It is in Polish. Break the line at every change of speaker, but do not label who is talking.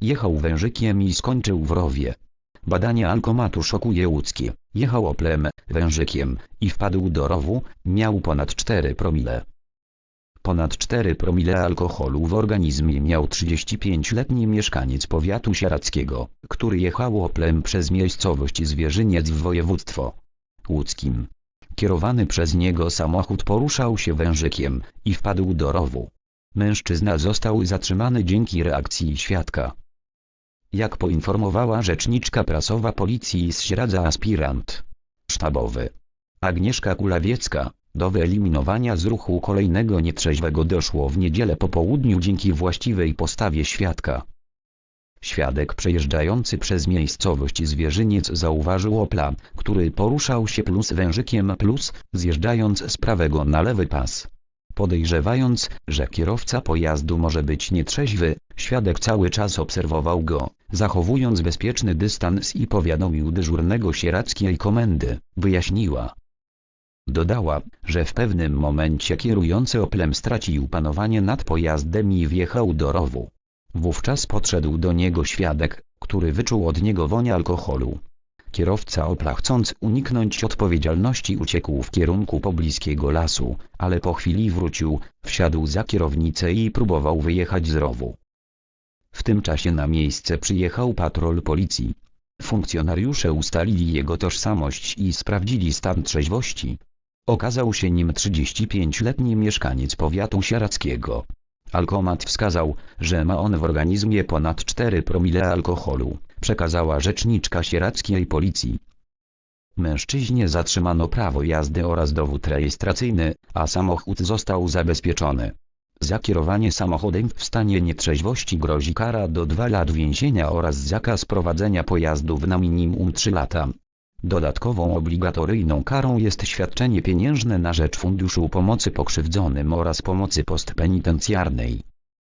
Jechał wężykiem i skończył w rowie. Badanie alkomatu szokuje łódzkie. Jechał oplem, wężykiem i wpadł do rowu, miał ponad 4 promile. Ponad 4 promile alkoholu w organizmie miał 35-letni mieszkaniec powiatu sieradzkiego, który jechał oplem przez miejscowość Zwierzyniec w województwo łódzkim. Kierowany przez niego samochód poruszał się wężykiem i wpadł do rowu. Mężczyzna został zatrzymany dzięki reakcji świadka. Jak poinformowała rzeczniczka prasowa policji z Śradza aspirant sztabowy Agnieszka Kulawiecka, do wyeliminowania z ruchu kolejnego nietrzeźwego doszło w niedzielę po południu dzięki właściwej postawie świadka. Świadek przejeżdżający przez miejscowość Zwierzyniec zauważył Opla, który poruszał się plus wężykiem plus, zjeżdżając z prawego na lewy pas. Podejrzewając, że kierowca pojazdu może być nietrzeźwy, świadek cały czas obserwował go, zachowując bezpieczny dystans i powiadomił dyżurnego sieradzkiej komendy, wyjaśniła. Dodała, że w pewnym momencie kierujący Oplem stracił panowanie nad pojazdem i wjechał do rowu. Wówczas podszedł do niego świadek, który wyczuł od niego woń alkoholu. Kierowca Opla chcąc uniknąć odpowiedzialności uciekł w kierunku pobliskiego lasu, ale po chwili wrócił, wsiadł za kierownicę i próbował wyjechać z rowu. W tym czasie na miejsce przyjechał patrol policji. Funkcjonariusze ustalili jego tożsamość i sprawdzili stan trzeźwości. Okazał się nim 35-letni mieszkaniec powiatu sieradzkiego. Alkomat wskazał, że ma on w organizmie ponad 4 promile alkoholu, przekazała rzeczniczka sieradzkiej policji. Mężczyźnie zatrzymano prawo jazdy oraz dowód rejestracyjny, a samochód został zabezpieczony. Za kierowanie samochodem w stanie nietrzeźwości grozi kara do 2 lat więzienia oraz zakaz prowadzenia pojazdów na minimum 3 lata. Dodatkową obligatoryjną karą jest świadczenie pieniężne na rzecz Funduszu Pomocy Pokrzywdzonym oraz Pomocy Postpenitencjarnej.